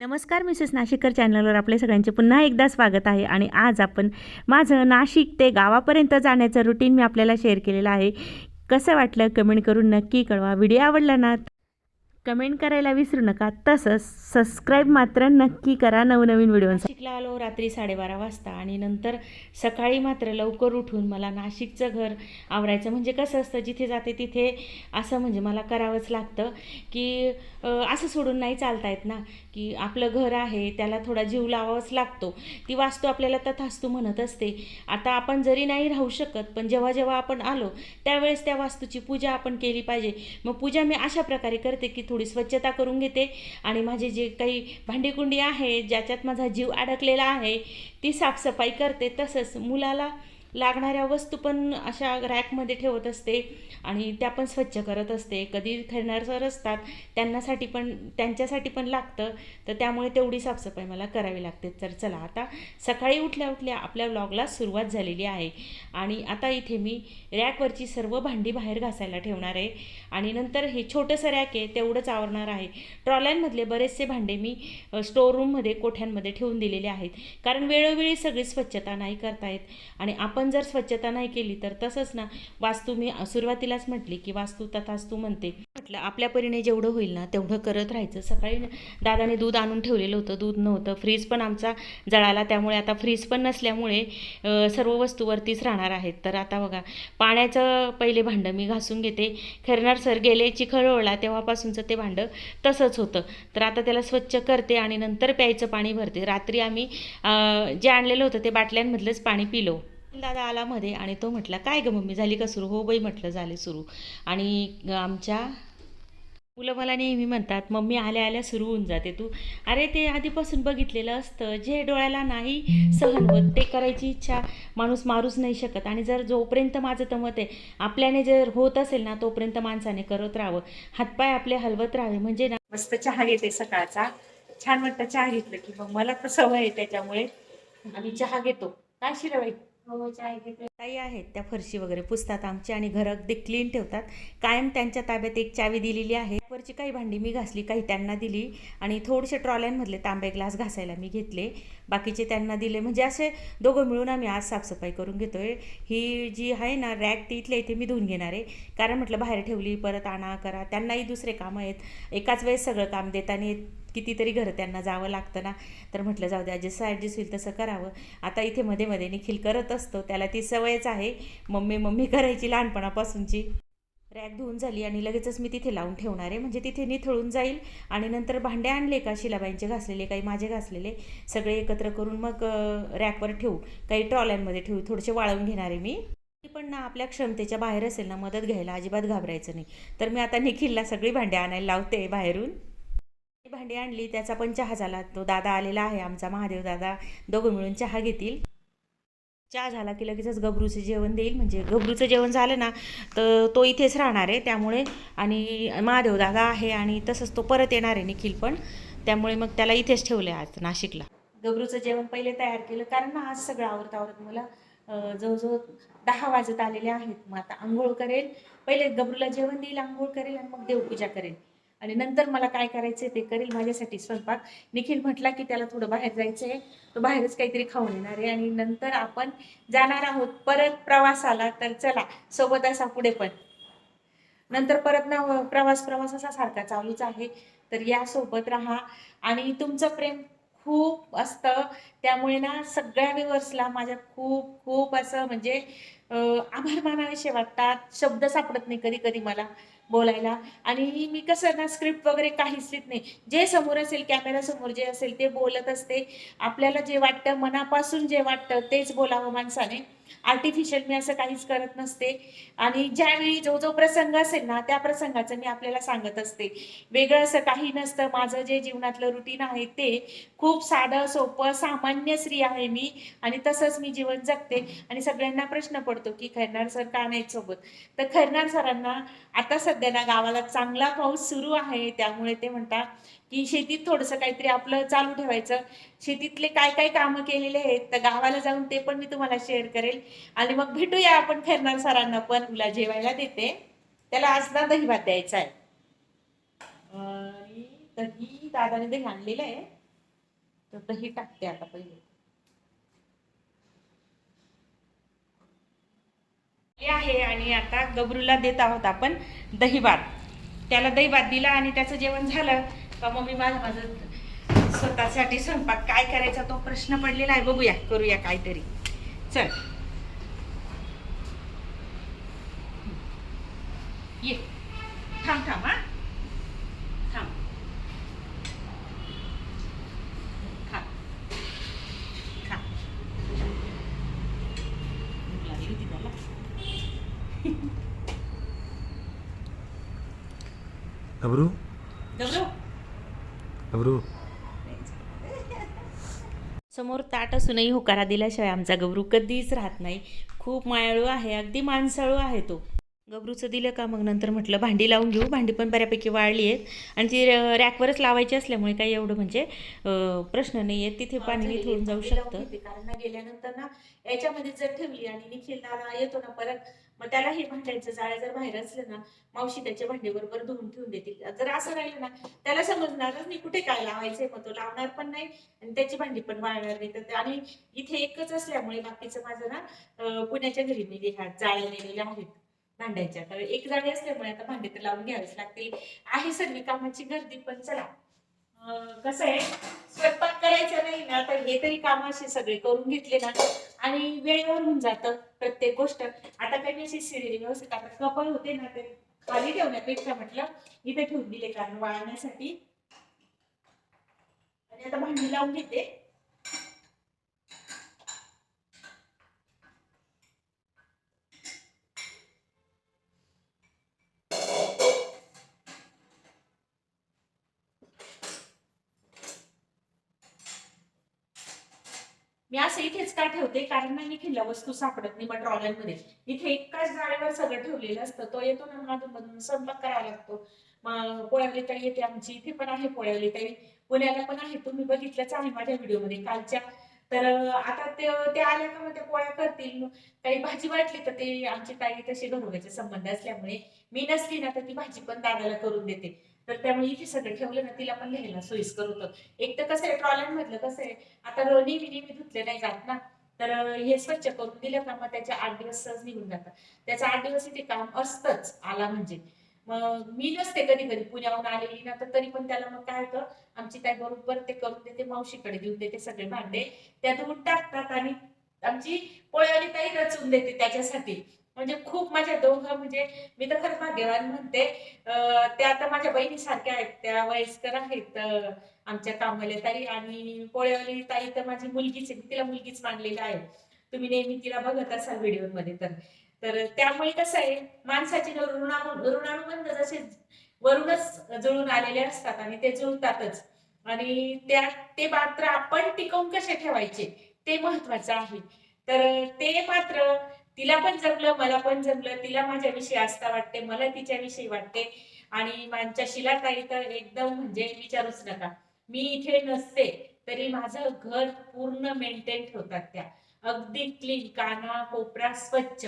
नमस्कार मिसेस नाशिककर चॅनलवर आपले सगळ्यांचे पुन्हा एकदा स्वागत आहे आणि आज आपण माझं नाशिक ते गावापर्यंत जाण्याचं रुटीन मी आपल्याला शेअर केलेलं आहे. कसं वाटलं कमेंट करून नक्की कळवा. व्हिडिओ आवडला ना कमेंट करायला विसरू नका. तसंच सबस्क्राईब मात्र नक्की करा नवनवीन व्हिडिओ नाशिकला आलो रात्री साडेबारा वाजता आणि नंतर सकाळी मात्र लवकर उठून मला नाशिकचं घर आवरायचं. म्हणजे कसं असतं जिथे जाते तिथे असं म्हणजे मला करावंच लागतं की असं सोडून नाही चालता येत ना. की आपलं घर आहे त्याला थोडा जीव लावावाच लागतो. ती वास्तू आपल्याला तथास्तू म्हणत असते. आता आपण जरी नाही राहू शकत पण जेव्हा जेव्हा आपण आलो त्यावेळेस त्या वास्तूची पूजा आपण केली पाहिजे. मग पूजा मी अशा प्रकारे करते की थोडी स्वच्छता करून घेते. आणि माझे जे काही भांडीकुंडी आहे ज्याच्यात माझा जीव अडकलेला आहे ती साफसफाई करते. तसंच मुलाला लागणाऱ्या वस्तू पण अशा रॅकमध्ये ठेवत असते आणि त्या पण स्वच्छ करत असते. कधी खेळणार सर असतात त्यांनासाठी पण त्यांच्यासाठी पण लागतं. तर त्यामुळे तेवढी साफसफाई मला करावी लागते. तर चला आता सकाळी उठल्या उठल्या आपल्या व्लॉगला सुरुवात झालेली आहे. आणि आता इथे मी रॅकवरची सर्व भांडी बाहेर घासायला ठेवणार आहे. आणि नंतर हे छोटंसं रॅक आहे तेवढंच आवरणार आहे. ट्रॉल्यांमधले बरेचसे भांडे मी स्टोर रूममध्ये कोठ्यांमध्ये ठेवून दिलेले आहेत. कारण वेळोवेळी सगळी स्वच्छता नाही करतायत आणि आपण आपण जर स्वच्छता नाही केली तर तसंच ना वास्तू मी सुरुवातीलाच म्हटली की वास्तू तथास्तू म्हणते. म्हटलं आपल्या परीने जेवढं होईल ना तेवढं करत राहायचं. सकाळी दादाने दूध आणून ठेवलेलं होतं दूध नव्हतं. फ्रीज पण आमचा जळाला त्यामुळे आता फ्रीज पण नसल्यामुळे सर्व वस्तूवरतीच राहणार आहेत. तर आता बघा पाण्याचं पहिले भांडं मी घासून घेते. खरणार सर गेले चिखळोळला तेव्हापासूनचं ते भांडं तसंच होतं. तर आता त्याला स्वच्छ करते आणि नंतर प्यायचं पाणी भरते. रात्री आम्ही जे आणलेलं होतं ते बाटल्यांमधलंच पाणी पिलो. दादा आला मध्ये आणि तो म्हटला काय ग मम्मी झाली का सुरू? हो बाई म्हटलं झाले सुरू. आणि आमच्या मुलं मला नेहमी म्हणतात मम्मी आल्या आल्या सुरू होऊन जाते तू. अरे ते आधीपासून बघितलेलं असतं जे डोळ्याला नाही सहन होत ते करायची इच्छा माणूस मारूच नाही शकत. आणि जर जोपर्यंत माझं तर मत आहे आपल्याने जर होत असेल ना तोपर्यंत माणसाने करत राहावं. हातपाय आपले हलवत राहावे. म्हणजे ना मस्त चहा घेते सकाळचा. छान वाटतं चहा घेतलं की मग मला तर सवय आहे त्याच्यामुळे. आम्ही चहा घेतो. काय शिराबाई हो चहा घेते ताई आहेत त्या फरशी वगैरे पुसतात आमची आणि घर अगदी क्लीन ठेवतात. कायम त्यांच्या ताब्यात एक चावी दिलेली आहे. वरची काही भांडी मी घासली काही त्यांना दिली आणि थोडेसे ट्रॉल्यांमधले तांबे ग्लास घासायला मी घेतले. बाकीचे त्यांना दिले. म्हणजे असे दोघं मिळून आम्ही आज साफसफाई करून घेतो आहे ही जी आहे ना रॅक ती इथल्या इथे मी धुवून घेणार आहे. कारण म्हटलं बाहेर ठेवली परत आणा करा. त्यांनाही दुसरे कामं आहेत. एकाच वेळेस सगळं काम देताना कितीतरी घरं त्यांना जावं लागतं ना. तर म्हटलं जाऊ द्या जसं ॲडजस्ट होईल तसं करावं. आता इथे मध्ये मध्ये निखिल करत असतो. त्याला ती सवय सवयच आहे. मम्मी मम्मी करायची लहानपणापासूनची. रॅक धुवून झाली आणि लगेचच मी तिथे लावून ठेवणार आहे. म्हणजे तिथे निथळून जाईल आणि नंतर भांडे आणले का? शिलाबाईंचे घासलेले काही माझे घासलेले. सगळे एकत्र करून मग रॅकवर ठेवू. काही ट्रॉल्यांमध्ये ठेवू. थोडेसे वाळवून घेणार आहे मी. ती पण ना आपल्या क्षमतेच्या बाहेर असेल ना मदत घ्यायला अजिबात घाबरायचं नाही. तर मी आता निखिलला सगळी भांडे आणायला लावते बाहेरून. भांडी आणली त्याचा पण चहा झाला. तो दादा आलेला आहे आमचा. महादेव दादा दोघं मिळून चहा घेतील. चहा झाला की लगेचच गबरूचं जेवण देईल. म्हणजे गबरूचं जेवण झालं ना तर तो इथेच राहणार आहे. त्यामुळे आणि महादेव दादा आहे आणि तसंच तो परत येणार आहे निखिल पण. त्यामुळे मग त्याला इथेच ठेवलं आहे आज नाशिकला. गबरूचं जेवण पहिले तयार केलं कारण ना आज सगळं आवरत आवरत मला जवळजवळ दहा वाजत आलेले आहेत. मग आता आंघोळ करेल. पहिले गबरूला जेवण देईल आंघोळ करेल आणि मग देवपूजा करेल. आणि नंतर मला काय करायचं ते करेल माझ्यासाठी स्वयंपाक. निखिल म्हटला की त्याला थोडं बाहेर जायचं आहे तो बाहेरच काहीतरी खाऊन येणार आहे आणि नंतर आपण जाणार आहोत परत प्रवासाला. तर चला सोबत असा पुढे पण. नंतर परत ना प्रवास प्रवास असा सारखा चालूच आहे. तर या सोबत राहा. आणि तुमचं प्रेम खूप असतं. त्यामुळे ना सगळ्या व्ह्युअर्सला माझ्या खूप खूप असं म्हणजे आभार मानावेसे वाटतात. शब्द सापडत नाही कधी कधी मला. बोलायला. आणि मी कसं ना स्क्रिप्ट वगैरे काहीच लिहित नाही. जे समोर असेल कॅमेरा समोर जे असेल ते बोलत असते. आपल्याला जे वाटतं मनापासून जे वाटतं तेच बोलावं माणसाने. आर्टिफिशियल मी असं काहीच करत नसते. आणि ज्यावेळी जो जो प्रसंग असेल ना त्या प्रसंगाचं मी आपल्याला सांगत असते. वेगळं असं काही नसतं. माझं जे जीवनातलं रुटीन आहे ते खूप साधं सोपं सामान्य स्त्री आहे मी. आणि तसंच मी जीवन जगते. आणि सगळ्यांना प्रश्न पडतो की खैरनार सर का नाहीत सोबत? तर खैरनार सरांना आता सध्या ना गावाला चांगला पाऊस सुरू आहे. त्यामुळे ते म्हणतात की शेतीत थोडंसं काहीतरी आपलं चालू ठेवायचं. शेतीतले काय काय कामं केलेले आहेत तर गावाला जाऊन ते पण मी तुम्हाला शेअर करेल. आणि मग भेटूया आपण फिरणार सरांना पण तुला जेवायला देते. त्याला आज ना दही भात द्यायचा आहे. आणि दही दादाने दही आणलेलं आहे. तर दही टाकते आता पहिले. हे आहे आणि आता गबरूला देत आहोत आपण दही भात. त्याला दही भात दिला आणि त्याचं जेवण झालं. का मग मी माझं माझं स्वतःसाठी स्वयंपाक काय करायचा तो प्रश्न पडलेला आहे. बघूया करूया काहीतरी. चल. ये. थांब थांब हा. थांब. खा. खा. लागली होती त्याला. अब्रू? अब्रू. समोर ताट असूनही होकारा दिल्याशिवाय आमचा गबरू कधीच राहत नाही. खूप मायाळू आहे अगदी माणसाळू आहे तो. गबरूचं दिलं का? मग नंतर म्हटलं भांडी लावून घेऊ. भांडी पण बऱ्यापैकी वाळली आहेत. आणि ती रॅकवरच लावायची असल्यामुळे काही एवढं म्हणजे अं, प्रश्न नाही आहे तिथे पाणी निथळून जाऊ शकतं. कारण ना गेल्यानंतर ना याच्यामध्ये जर ठेवली आणि निखिल दादा येतो ना परत मग त्याला हे भांड्यांचं जाळ्या जर बाहेर असलं ना मावशी त्याचे भांडे बरोबर धुवून ठेवून देतील. जर असं राहिलं ना त्याला समजणारच नाही कुठे काय लावायचंय मग तो लावणार पण नाही आणि त्याची भांडी पण वाळणार नाही. तर आणि इथे एकच असल्यामुळे बाकीचं माझं ना पुण्याच्या घरी मी हे ह्या जाळ्या नेलेल्या आहेत भांड्याच्या. तर एक जाळी असल्यामुळे आता भांडे तर लावून घ्यावेच लागतील. आहे सर्व कामाची गर्दी पण चला. कसं आहे? स्वयंपाक करायचं नाही ना तर हे तरी काम असे सगळे करून घेतले ना. आणि वेळेवर होऊन जातं प्रत्येक गोष्ट. आता काही मी अशी सिरियल व्यवस्थित आता कपल होते ना ते खाली ठेवण्यापेक्षा म्हटलं इथे ठेवून दिले कारण वाळण्यासाठी आणि आता भांडी लावून घेते मी असं इथेच का ठेवते कारण ना निखिलला वस्तू सापडत नाही मग ट्रॉलरमध्ये. इथे एकाच जाळीवर सगळं ठेवलेलं असतं तो येतो ना मधून मधून स्वयंपाक करावा लागतो. मग पोळ्यावली ताई येते आमची इथे पण आहे पोळ्यावली ताई. पुण्याला पण आहे तुम्ही बघितलंच आहे माझ्या व्हिडिओमध्ये कालच्या. तर आता ते ते आल्या का मग त्या पोळ्या करतील. काही भाजी वाटली तर ते आमची ताई तसे घरोघ्याचे संबंध असल्यामुळे मी नसली ना तर ती भाजी पण दादाला करून देते. तर त्यामुळे इथे सगळं ठेवलं ना तिला पण लिहायला सोयीस्कर होतं. एक तर कसं आहे ट्रॉलर मधलं कसं आहे आता र- नेहमी नेहमी धुतले नाही जात ना. तर हे स्वच्छ करून दिलं का मग त्याचे आठ दिवस सहज निघून जातात. त्याचं आठ दिवस ते काम असतंच आला म्हणजे. मग मी नसते कधी कधी पुण्याहून आलेली ना तर तरी पण त्याला मग काय होतं आमची काय बरोबर ते करून देते मावशीकडे देऊन देते सगळे भांडे. त्या धुवून टाकतात आणि आमची पोळ्यावाली ताई रचून देते त्याच्यासाठी. म्हणजे खूप माझ्या दोघं म्हणजे मी तर खरंच भाग्यवान म्हणते. त्या आता माझ्या बहिणीसारख्या आहेत त्या वयस्कर आहेत आमच्या कामाला ताई आणि पोळेवाली ताई तर माझी मुलगीच आहे तिला मुलगीच मानलेली आहे. तुम्ही नेहमी तिला बघत असाल व्हिडिओमध्ये तर. तर त्यामुळे कसं आहे माणसाचे ऋणानुबंध जसे वरूनच जुळून आलेले असतात आणि ते जुळतातच. आणि त्या ते मात्र आपण टिकवून कसे ठेवायचे ते महत्वाचं आहे. तर ते मात्र तिला पण जमलं मला पण जमलं. तिला माझ्याविषयी आस्था वाटते मला तिच्याविषयी वाटते. आणि माझ्या काही तर एकदम म्हणजे विचारूच नका. मी इथे नसते तरी माझं घर पूर्ण मेंटेन ठेवतात त्या. अगदी क्लीन काना कोपरा स्वच्छ.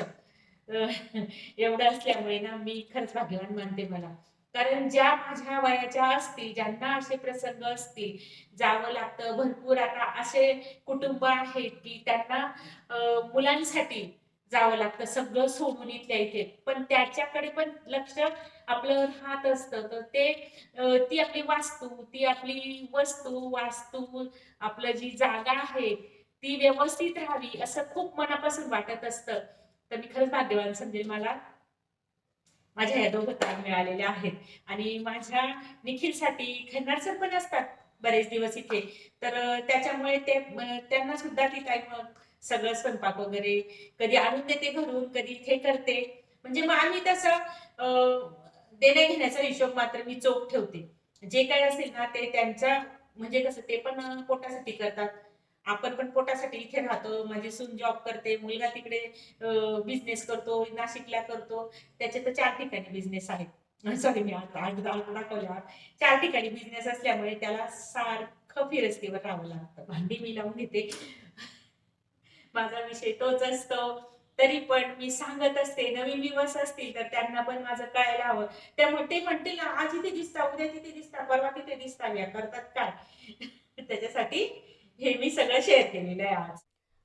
एवढं असल्यामुळे ना मी खरंच भाग्यवान मानते मला. कारण ज्या माझ्या वयाच्या असतील ज्यांना असे प्रसंग असतील जावं लागतं भरपूर आता असे कुटुंब आहेत की त्यांना मुलांसाठी जावं लागतं सगळं सोडून इथल्या इथे. पण त्याच्याकडे पण लक्ष आपलं राहत असतं. तर ते ती आपली वास्तू ती आपली वस्तू वास्तू आपलं जी जागा आहे ती व्यवस्थित राहावी असं खूप मनापासून वाटत असतं. तर मी खरंच भाग्यवान समजेल मला. माझ्या या दोघं ताण मिळालेल्या आहेत. आणि माझ्या निखिलसाठी खेळणार सर पण असतात बरेच दिवस इथे. तर त्याच्यामुळे ते त्यांना सुद्धा ती ताई मग सगळं स्वयंपाक वगैरे कधी आणून देते घरून कधी इथे करते. म्हणजे मग आम्ही तसं देण्या घेण्याचा हिशोब मात्र मी चोख ठेवते. जे काही असेल ना ते त्यांच्या म्हणजे कसं ते पण पोटासाठी करतात. आपण पण पोटासाठी इथे राहतो. माझी सून जॉब करते मुलगा तिकडे बिझनेस करतो नाशिकला करतो. त्याचे तर चार ठिकाणी बिझनेस आहेत. सॉरी मी आता आज दाखवल्या चार ठिकाणी बिझनेस असल्यामुळे त्याला सारखं फिरस्तीवर राहावं लागतं. भांडी मी लावून घेते. माझा विषय तोच असतो. तरी पण मी सांगत असते नवीन दिवस असतील तर त्यांना पण माझं कळायला हवं. त्यामुळे ते म्हणतील ना आज इथे दिसता उद्या तिथे दिसता परवा तिथे दिसता. या करतात काय? त्याच्यासाठी हे मी सगळं शेअर केलेलं आहे आज.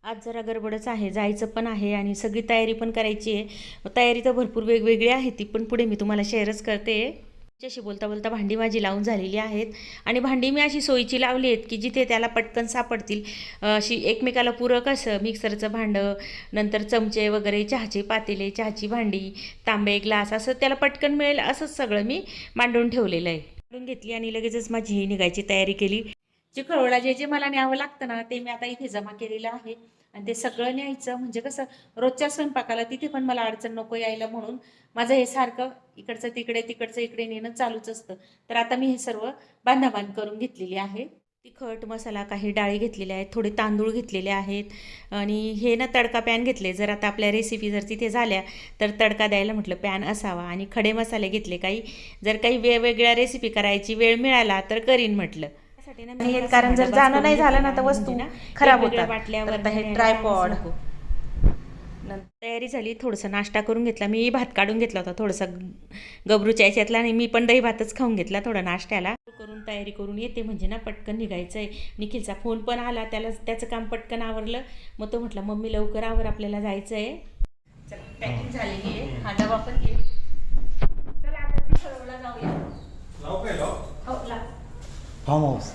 आज जरा गडबडच आहे जायचं पण आहे आणि सगळी तयारी पण करायची आहे. तयारी तर भरपूर वेगवेगळी आहे ती पण पुढे मी तुम्हाला शेअरच करते. त्याच्याशी बोलता बोलता भांडी माझी लावून झालेली आहेत. आणि भांडी मी अशी सोयीची लावली आहेत की जिथे त्याला पटकन सापडतील. अशी एकमेकाला पूरक असं मिक्सरचं भांडं नंतर चमचे वगैरे चहाचे पातेले चहाची भांडी तांबे ग्लास असं त्याला पटकन मिळेल असंच सगळं मी मांडून ठेवलेलं आहे. मांडून घेतली आणि लगेचच माझी ही निघायची तयारी केली. जे चिखळोळा जे जे मला न्यावं लागतं ना ते मी आता इथे जमा केलेलं आहे. आणि ते सगळं न्यायचं. म्हणजे कसं रोजच्या स्वयंपाकाला तिथे पण मला अडचण नको यायला म्हणून माझं हे सारखं इकडचं तिकडे तिकडचं इकडे नेणं चालूच असतं. तर आता मी हे सर्व बांधाबांध करून घेतलेली आहे. तिखट मसाला काही डाळी घेतलेल्या आहेत थोडे तांदूळ घेतलेले आहेत. आणि हे ना तडका पॅन घेतले. जर आता आपल्या रेसिपी जर तिथे झाल्या तर तडका द्यायला म्हटलं पॅन असावा. आणि खडे मसाले घेतले. काही जर काही वेगवेगळ्या रेसिपी करायची वेळ मिळाला तर करीन म्हटलं. त्यासाठी ना मी हे कारण जर जाणं नाही झालं ना तर म्हणजे वस्तू ना खराब होतात. बाटल्यावर हे. नको. नंतर तयारी झाली थोडंसं नाश्ता करून घेतला. मी भात काढून घेतला होता थोडंसं गबरूच्या याच्यातला आणि मी पण दही भातच खाऊन घेतला थोडा नाश्त्याला. करून तयारी करून येते म्हणजे ना पटकन निघायचं आहे निखिलचा फोन पण आला त्याला त्याचं काम पटकन आवरलं. मग तो म्हटला मम्मी लवकर आवर आपल्याला जायचं आहे पॅकिंग झालेली आहे हा डबा पण घे. चला आता जाऊया. हो ला फार्म हाऊस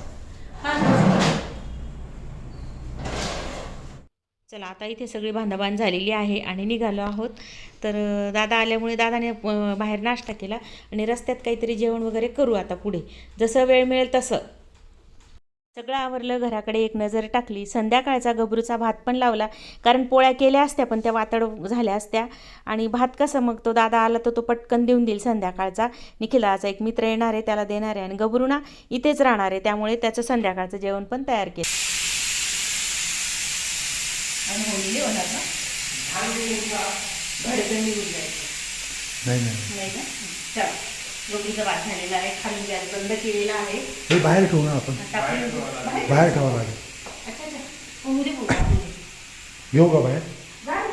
चला आता इथे सगळी बांधाबांध झालेली आहे आणि निघालो आहोत. तर दादा आल्यामुळे दादाने बाहेर नाश्ता केला आणि रस्त्यात काहीतरी जेवण वगैरे करू आता पुढे. जसं वेळ मिळेल तसं. सगळं आवरलं घराकडे एक नजर टाकली. संध्याकाळचा गबरूचा भात पण लावला कारण पोळ्या केल्या असत्या पण त्या वातड झाल्या असत्या. आणि भात कसं मग तो दादा आला तर तो पटकन देऊन देईल संध्याकाळचा. निखिलाचा एक मित्र येणार आहे त्याला देणार आहे. आणि गबरू ना इथेच राहणार आहे त्यामुळे त्याचं संध्याकाळचं जेवण पण तयार केलं. भात झालेला आहे खाली गॅस बंद केलेला आहे हे बाहेर ठेवू ना आपण. बाहेर? बाहेर ठेवा लागेल अच्छा होऊ दे. घेऊ का बाहेर.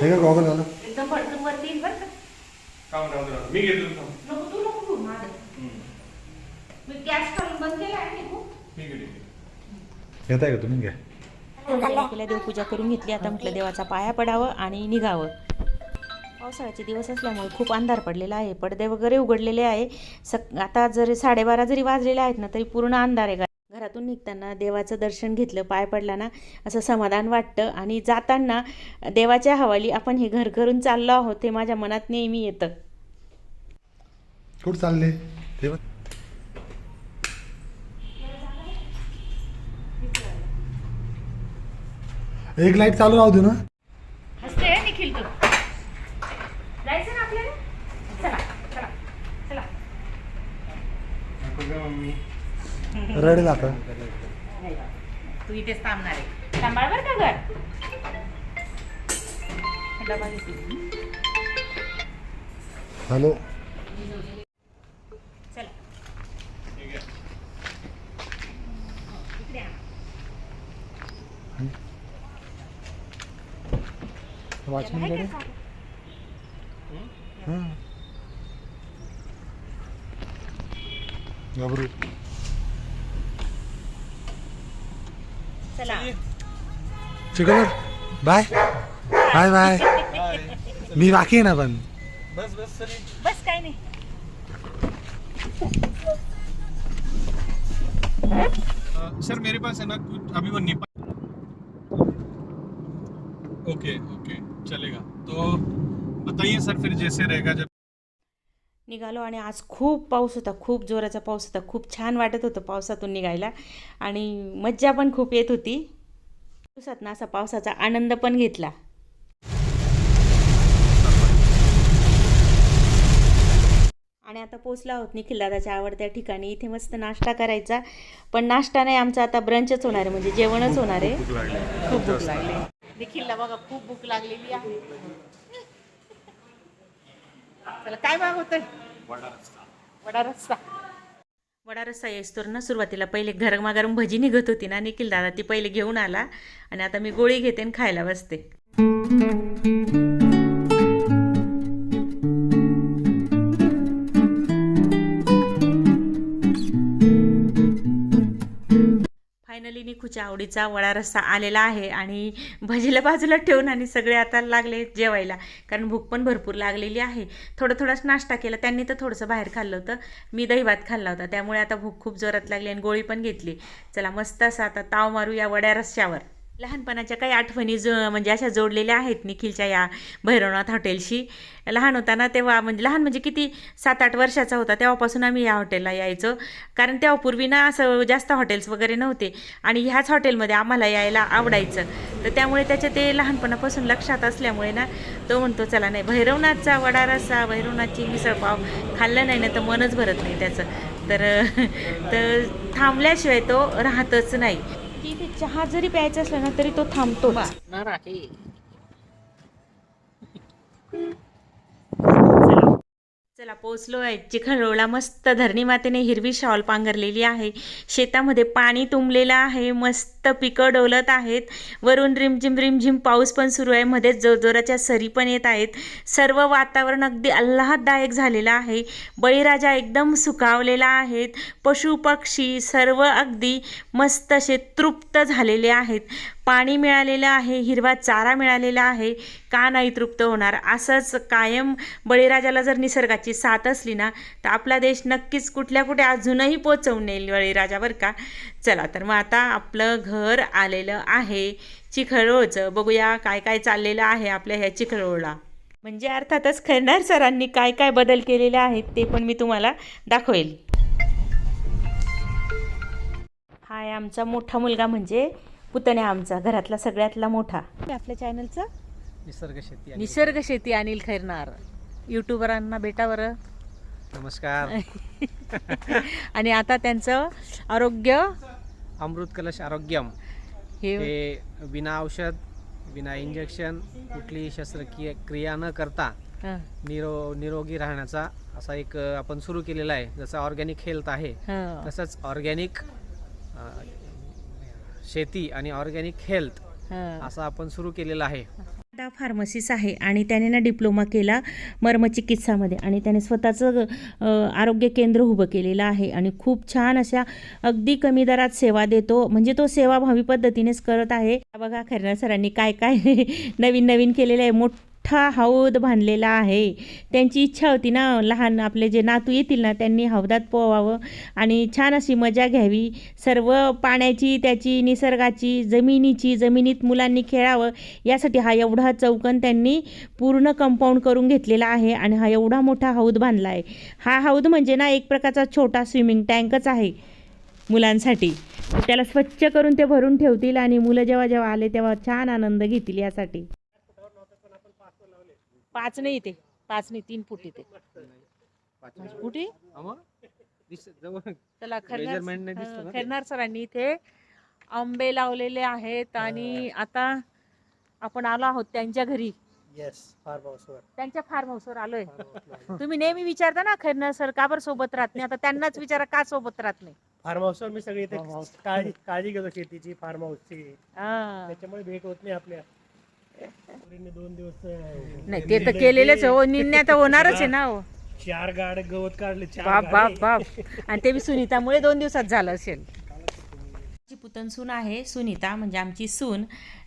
हे का गॉगल झालं एकदम भडकन वरती येईल बरं का मी घेतो थांब. नको तू नको घेऊ, माझं. मी गॅस खालून बंद केला आहे निघू. ठीक आहे ठीक आहे घेताय का तुम्ही घ्या देवपूजा करून घेतली आता म्हटलं देवाचा पाया पडावं आणि निघावं पावसाळ्याचे दिवस असल्यामुळे खूप अंधार पडलेला आहे. पडदे वगैरे उघडलेले आहे. सक आता जरी साडेबारा जरी वाजलेले आहेत ना तरी पूर्ण अंधार आहे. घरा- घरातून निघताना देवाचं दर्शन घेतलं पाय पडला ना असं समाधान वाटतं. आणि जाताना देवाच्या हवाली आपण हे घर करून चाललो आहोत ते माझ्या मनात नेहमी येतं. कुठं चालले. एक लाइट चालू राहू दे ना. हसते निखिल तू जायचं ना आपल्याला चला चला चला नको गं मम्मी रडेल आता. तू इथेच थांबणार आहे. सांभाळ बरं का घर? डबा घेतली हॅलो. वॉचमॅनकडे हां. चिकन बाय बाय बाय मी बाकी आहे ना पण बस बस बस काय नाही सर मेरे पास है ना कुछ अभी वो नेपाल ओके ओके चलेगा तो बताइए सर फिर जैसे रहेगा जब निघालो आणि आज खूप पाऊस होता खूप जोराचा पाऊस होता खूप छान वाटत होतं पावसातून निघायला. आणि मज्जा पण खूप येत होती. पावसात ना असा पावसाचा आनंद पण घेतला. आणि आता पोचला आहोत निखिल दादाच्या आवडत्या ठिकाणी. इथे मस्त नाश्ता करायचा. पण नाश्ता नाही आमचा आता ब्रंचच होणार आहे म्हणजे जेवणच होणार आहे. खूप भूक लागली. निखिलला बघा खूप भूक लागलेली आहे. चला काय मागवतोय वडा रस्सा वडा रस्सा येस्तोर ना सुरुवातीला पहिले गरमागरम भजी निघत होती ना निखिल दादा ती पहिले घेऊन आला आणि आता मी गोळी घेते आणि खायला बसते. फायनली निखूच्या आवडीचा वडा रस्सा आलेला आहे आणि भजीला बाजूला ठेवून आणि सगळे आता लागले जेवायला. कारण भूक पण भरपूर लागलेली आहे. थोडं थोडाच नाश्ता केला. त्यांनी तर थोडंसं बाहेर खाल्लं होतं. मी दही भात खाल्ला होता. त्यामुळे आता भूक खूप जोरात लागली आणि गोळी पण घेतली. चला मस्त असं आता ताव मारू या वड्या रस्स्यावर लहानपणाच्या काही आठवणी ज म्हणजे अशा जोडलेल्या आहेत निखिलच्या या भैरवनाथ हॉटेलशी. लहान होता ना तेव्हा म्हणजे लहान म्हणजे किती सात आठ वर्षाचा होता तेव्हापासून आम्ही या हॉटेलला यायचो. कारण तेव्हा पूर्वी ना असं जास्त हॉटेल्स वगैरे नव्हते. आणि ह्याच हॉटेलमध्ये आम्हाला यायला आवडायचं. तर त्यामुळे त्याच्या ते लहानपणापासून लक्षात असल्यामुळे ना तो म्हणतो चला नाही भैरवनाथचा वडा रस्सा भैरवनाथची मिसळपाव खाल्लं नाही ना तर मनच भरत नाही त्याचं. तर तर थांबल्याशिवाय तो राहतच नाही. चहा जरी प्यायचा असला ना तरी तो थांबतो चला पोचलो आहे. चिखलरोडला मस्त धरणी मातेने हिरवी शॉल पांघरलेली आहे. शेतामध्ये पाणी तुंबलेलं आहे मस्त. पिकं डोलत आहेत. वरून रिमझिम रिमझिम पाऊस पण सुरू आहे. मध्येच जोरजोराच्या सरी पण येत आहेत. सर्व वातावरण अगदी आल्हाददायक झालेलं आहे. बळीराजा एकदम सुकावलेला आहेत. पशु पक्षी सर्व अगदी मस्त असे तृप्त झालेले आहेत. पाणी मिळालेलं आहे. हिरवा चारा मिळालेला आहे. का नाही तृप्त होणार? असंच कायम बळीराजाला जर निसर्गाची साथ असली ना तर आपला देश नक्कीच कुठल्या कुठे अजूनही पोचवून येईल बळीराजा बरं का? चला तर मग आता आपलं घर आलेलं आहे चिखलोळचं. बघूया काय काय चाललेलं आहे आपल्या ह्या चिखलोळला. म्हणजे अर्थातच खैरनार सरांनी काय काय बदल केलेले आहेत ते पण मी तुम्हाला दाखवेल. हाय आमचा मोठा मुलगा म्हणजे पुतण्या आमचा घरातला सगळ्यातला मोठा. आपल्या चॅनलचा निसर्ग शेती निसर्ग शेती अनिल खैरनार. युट्यूबरांना भेटा बरं. नमस्कार. आणि आता त्यांचं आरोग्य अमृत कलश आरोग्यम हे बिना औषध बिना इंजेक्शन कुठलीही शस्त्रक्रिया क्रिया न करता निरो निरोगी राहण्याचा असा एक आपण सुरू केलेला आहे जसं ऑर्गॅनिक हेल्थ आहे. तसंच ऑर्गॅनिक शेती आणि ऑर्गॅनिक हेल्थ. असं आपण सुरू केलेलं आहे दा फार्मसिस्ट आहे आणि त्याने ना डिप्लोमा केला मर्मचिकित्सामध्ये आणि त्याने स्वतःचं आरोग्य केंद्र उभं केलेलं आहे आणि खूप छान अशा अगदी कमी दरात सेवा देतो. म्हणजे तो सेवाभावी पद्धतीनेच करत आहे. बघा खरं सरांनी काय काय नवीन नवीन केलेलं आहे. मोठ हौद बांधलेला आहे. त्यांची इच्छा होती ना लहान आपले जे नातू येतील ना त्यांनी हौदात पोवावं आणि छान अशी मजा घ्यावी. सर्व पाण्याची त्याची निसर्गाची जमिनीची जमिनीत मुलांनी खेळावं यासाठी हा एवढा चौकन त्यांनी पूर्ण कंपाऊंड करून घेतलेला आहे आणि हा एवढा मोठा हौद बांधला आहे. हा हौद म्हणजे ना एक प्रकारचा छोटा स्विमिंग टँकच आहे मुलांसाठी. त्याला स्वच्छ करून ते भरून ठेवतील आणि मुलं जेव्हा जेव्हा आले तेव्हा छान आनंद घेतील यासाठी. पाच नाही इथे पाच नाही तीन फूट इथे फुटी चला? खैरनार सरांनी इथे आंबे लावलेले आहेत आणि आता आपण आलो आहोत त्यांच्या घरी. त्यांच्या फार्म हाऊसवर आलोय. तुम्ही नेहमी विचारता ना खैरनार सर का बरं सोबत राहत नाही? आता त्यांनाच विचारा का सोबत राहत नाही? फार्म हाऊसवर मी सगळी काळजी काळजी घेतो शेतीची फार्म हाऊसची. त्याच्यामुळे भेट होत नाही आपल्या. दोन दिवस अं, नाही ते तर केलेलेच. हो निन्या तर होणारच आहे ना हो. चार गाड गवत काढले चार बाप बाप. बाप. आणि ते बी सुनीतामुळे दोन दिवसात झालं असेल. जी पुतण सून आहे सुनीता म्हणजे आमची सून.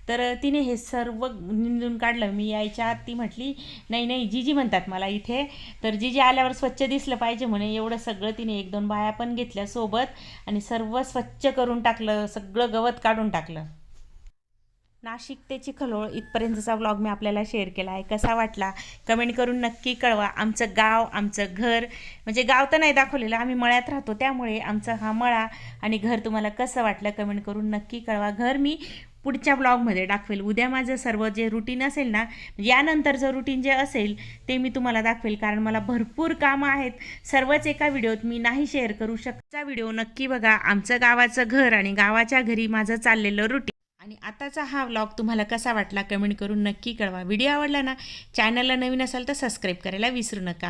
तर तिने हे सर्व निंदून काढलं. मी यायच्या आत ती म्हटली नाही नाही जीजी म्हणतात मला इथे. तर जीजी आल्यावर स्वच्छ दिसलं पाहिजे म्हणे. एवढं सगळं तिने एक दोन बाया पण घेतल्या सोबत आणि सर्व स्वच्छ करून टाकलं सगळं गवत काढून टाकलं. नाशिक ते चिखलोळ इथपर्यंतचा व्लॉग मी आपल्याला शेअर केला आहे. कसा वाटला? कमेंट करून नक्की कळवा. आमचं गाव आमचं घर म्हणजे गाव तर नाही दाखवलेलं आम्ही मळ्यात राहतो. त्यामुळे आमचा हा मळा आणि घर तुम्हाला कसं वाटलं कमेंट करून नक्की कळवा. घर मी पुढच्या ब्लॉगमध्ये दाखवेल. उद्या माझं सर्व जे रुटीन असेल ना म्हणजे यानंतरचं रुटीन जे असेल ते मी तुम्हाला दाखवेल. कारण मला भरपूर कामं आहेत. सर्वच एका व्हिडिओत मी नाही शेअर करू शकता. व्हिडिओ नक्की बघा. आमचं गावाचं घर आणि गावाच्या घरी माझं चाललेलं रुटीन आणि आताचा हा व्लॉग तुम्हाला कसा वाटला कमेंट करून नक्की कळवा. व्हिडिओ आवडला ना चॅनलला नवीन असाल तर सबस्क्राईब करायला विसरू नका.